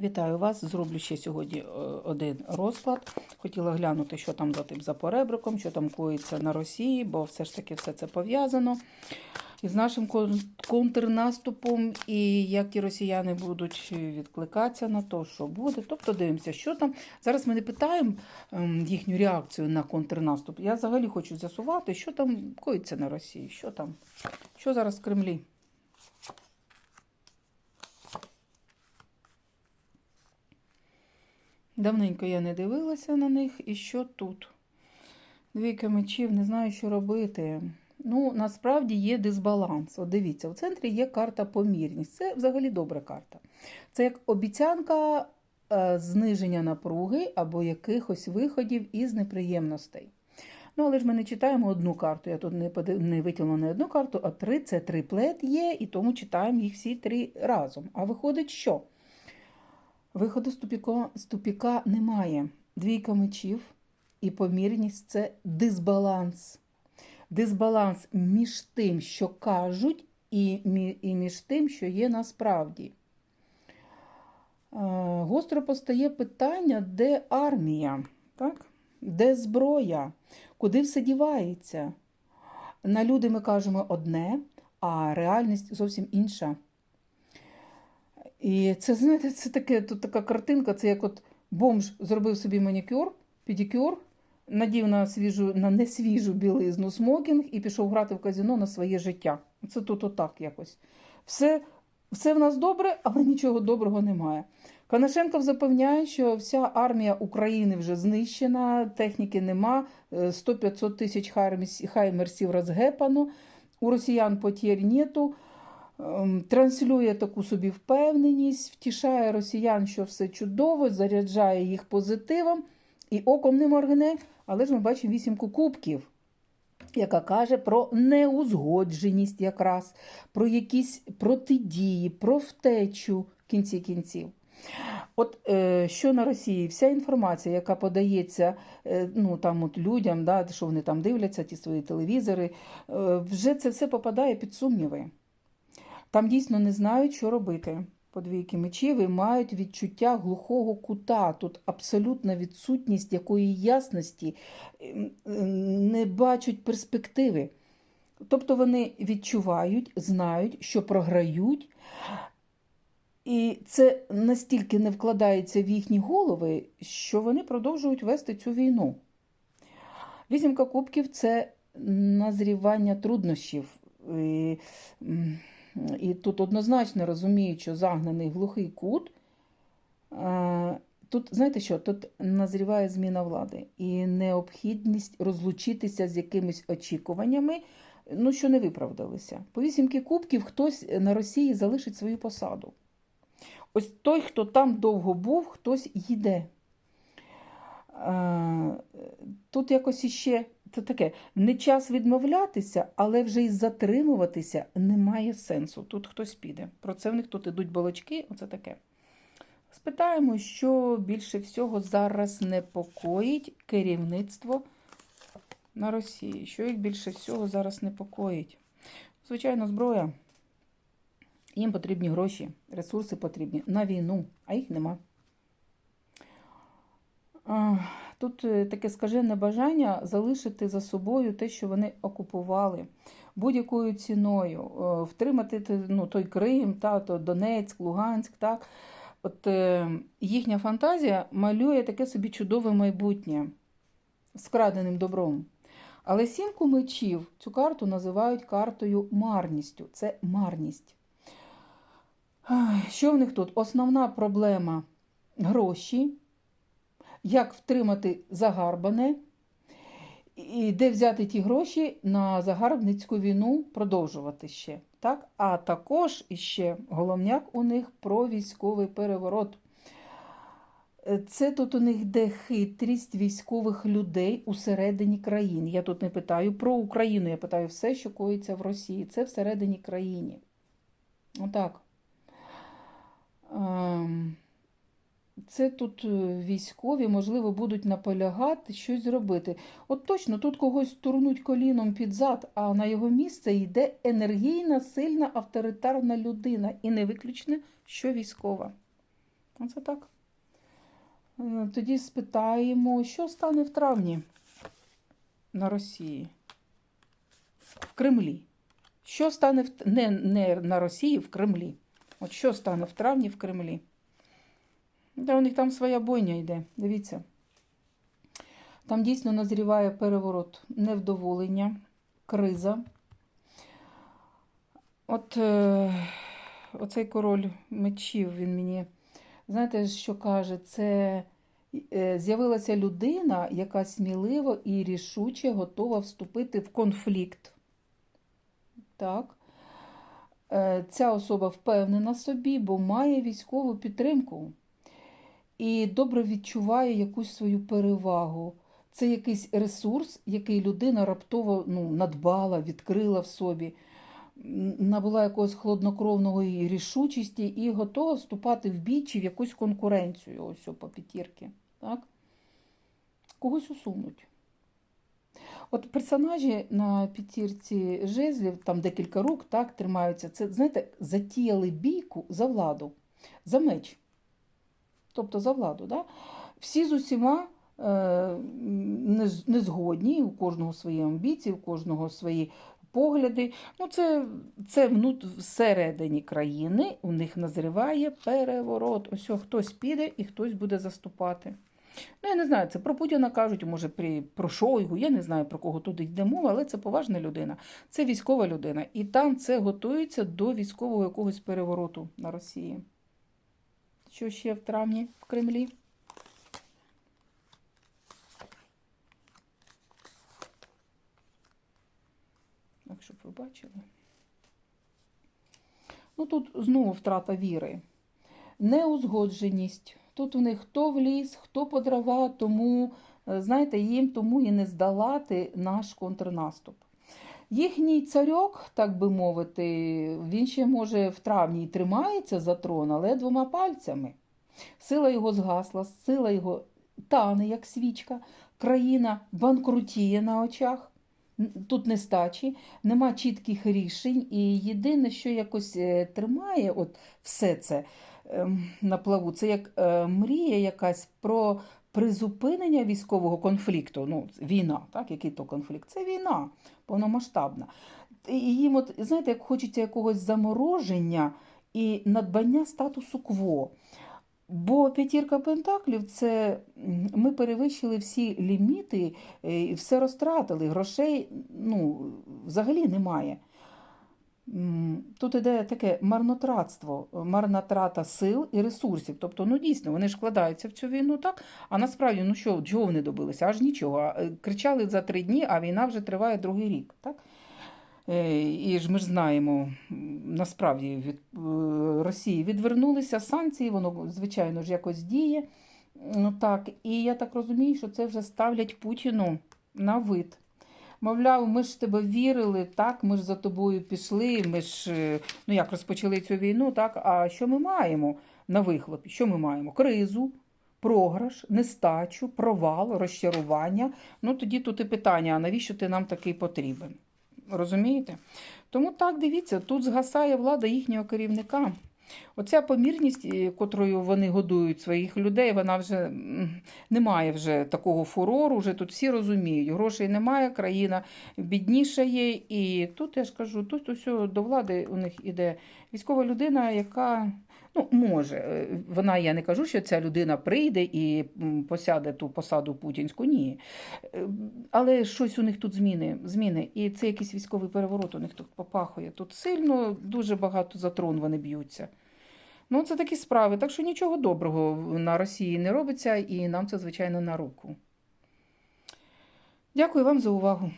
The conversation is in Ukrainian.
Вітаю вас. Зроблю ще сьогодні е, один розклад. Хотіла глянути, що там за тим за поребриком, що там коїться на Росії, бо все ж таки все це пов'язано із нашим контрнаступом, і як ті росіяни будуть відкликатися на то, що буде. Тобто дивимося, що там. Зараз ми не питаємо ем, їхню реакцію на контрнаступ. Я взагалі хочу з'ясувати, що там коїться на Росії, що там, що зараз в Кремлі. Давненько я не дивилася на них. І що тут? Двійка мечів, не знаю, що робити. Ну, насправді є дисбаланс. От дивіться, у центрі є карта помірність. Це взагалі добра карта. Це як обіцянка е, зниження напруги або якихось виходів із неприємностей. Ну, але ж ми не читаємо одну карту. Я тут не, поди- не витягнула не одну карту, а три це триплет є, і тому читаємо їх всі три разом. А виходить, що? Виходу з тупіка, з тупіка немає. Двійка мечів і помірність це дисбаланс. Дисбаланс між тим, що кажуть, і, між тим, що є насправді. Е, Гостро постає питання, де армія, так? де зброя, куди все дівається. На люди ми кажемо одне, а реальність зовсім інша. І це, знаєте, це таке, тут така картинка, це як от бомж зробив собі манікюр, педикюр, надів на свіжу, на несвіжу білизну смокінг і пішов грати в казино на своє життя. Це тут отак якось. Все, все в нас добре, але нічого доброго немає. Канашенков запевняє, що вся армія України вже знищена, техніки нема, е, 100-500 тисяч хаймерс- хаймерсів розгепано, у росіян потір нету. Ем, Транслює таку собі впевненість, втішає росіян, що все чудово, заряджає їх позитивом і оком не моргне. Але ж ми бачимо вісімку кубків, яка каже про неузгодженість якраз, про якісь протидії, про втечу в кінці кінців. От е, що на Росії, вся інформація, яка подається е, ну, там от людям, да, що вони там дивляться, ті свої телевізори, е, вже це все попадає під сумніви. Там дійсно не знають, що робити. Подвійки мечів і мають відчуття глухого кута. Тут абсолютна відсутність якої ясності, ем, ем, не бачать перспективи. Тобто вони відчувають, знають, що програють, і це настільки не вкладається в їхні голови, що вони продовжують вести цю війну. Вісімка кубків це назрівання труднощів. І, тут однозначно розуміють, що загнаний глухий кут. е, Тут, знаєте що, тут назріває зміна влади і необхідність розлучитися з якимись очікуваннями, ну, що не виправдалися. По вісімки кубків хтось на Росії залишить свою посаду. Ось той, хто там довго був, хтось їде. Е, Тут якось іще це таке не час відмовлятися, але вже й затримуватися немає сенсу. Тут хтось піде. Про це в них тут ідуть балачки, оце таке. Спитаємо, що більше всього зараз непокоїть керівництво на Росії. Що їх більше всього зараз непокоїть? Звичайно, зброя. Їм потрібні гроші, ресурси потрібні на війну, а їх нема. Тут е, таке скажене бажання залишити за собою те, що вони окупували будь-якою ціною, Е, втримати ну, той Крим, та, то Донецьк, Луганськ. Так. От е, їхня фантазія малює таке собі чудове майбутнє з краденим добром. Але сімку мечів цю карту називають картою марністю. Це марність. Що в них тут? Основна проблема гроші. Як втримати загарбане, і де взяти ті гроші на загарбницьку війну продовжувати ще. Так? А також іще головняк у них про військовий переворот. Е, Це тут у них де хитрість військових людей усередині країн. Я тут не питаю про Україну, я питаю все, що коїться в Росії. Це всередині країни. Отак. Ем, Це тут е, військові, можливо, будуть наполягати щось зробити. От точно тут когось турнуть коліном під зад, а на його місце йде енергійна, сильна, авторитарна людина. І не виключно, що військова. Оце так. Е, Тоді спитаємо, що стане в травні на Росії? В Кремлі. Що стане в не, не на Росії, в Кремлі. От що стане в травні в Кремлі? Да, у них там своя бойня йде. Дивіться. Там дійсно назріває переворот, невдоволення, криза. От е, оцей король мечів, він мені, знаєте, що каже, це е, з'явилася людина, яка сміливо і рішуче готова вступити в конфлікт. Так. Е, Ця особа впевнена собі, бо має військову підтримку і добре відчуває якусь свою перевагу. Це якийсь ресурс, який людина раптово ну, надбала, відкрила в собі, набула якогось хладнокровного рішучості і готова вступати в бій чи в якусь конкуренцію. Ось по п'ятірки. Так? Когось усунуть. От персонажі на п'ятірці жезлів, там декілька рук так, тримаються. Це, знаєте, затіяли бійку за владу, за меч. Тобто за владу. Да? Всі з усіма е, не, згодні, у кожного свої амбіції, у кожного свої погляди. Ну, це, це всередині країни у них назріває переворот. Ось хтось піде і хтось буде заступати. Ну, я не знаю, це про Путіна кажуть, може, про Шойгу, я не знаю, про кого тут йде мова, але це поважна людина. Це військова людина. І там це готується до військового якогось перевороту на Росії. Що ще в травні в Кремлі? Так, щоб ви бачили. Ну, тут знову втрата віри. Неузгодженість. Тут у них хто в ліс, хто по дрова, тому, е, знаєте, їм тому і не здолати наш контрнаступ. Їхній царьок, так би мовити, він ще може в травні й тримається за трон, але двома пальцями. Сила його згасла, сила його тане, як свічка, країна банкрутіє на очах. Тут нестачі, нема чітких рішень, і єдине, що якось е, тримає от все це ем, на плаву, це як е, мрія якась про призупинення військового конфлікту. Ну, війна, так? Який то конфлікт? Це війна повномасштабна. І їм, от, знаєте, як хочеться якогось замороження і надбання статусу кво. Бо п'ятірка пентаклів це ми перевищили всі ліміти, е, і все розтратили. Грошей ну, взагалі немає. Тут іде таке марнотратство, марна трата сил і ресурсів. Тобто, ну дійсно, вони ж вкладаються в цю війну, так? А насправді, ну що, чого вони добилися? Аж нічого. Е, Кричали за три дні, а війна вже триває другий рік. Так? Е, І ж ми ж знаємо, насправді від е, Росії відвернулися санкції, воно, звичайно ж, якось діє. Ну, Так, і я так розумію, що це вже ставлять Путіну на вид. Мовляв, ми ж тебе вірили, так, ми ж за тобою пішли, ми ж е, ну як розпочали цю війну, так. А що ми маємо на вихлопі? Що ми маємо? Кризу, програш, нестачу, провал, розчарування. Ну тоді тут і питання: а навіщо ти нам такий потрібен? Розумієте? Тому так, дивіться, тут згасає влада їхнього керівника. Оця помірність, е, котрою вони годують своїх людей, вона вже не має вже такого фурору. Вже тут всі розуміють, грошей немає, країна біднішає. І тут я ж кажу, тут усе до влади у них іде військова людина, яка ну, може. е, Вона, я не кажу, що ця людина прийде і посяде ту посаду путінську. Ні. Але щось у них тут зміни. зміни. І це якийсь військовий переворот у них тут попахує. Тут сильно дуже багато за трон вони б'ються. Ну, це такі справи. Так що нічого доброго на Росії не робиться, і нам це, звичайно, на руку. Дякую вам за увагу.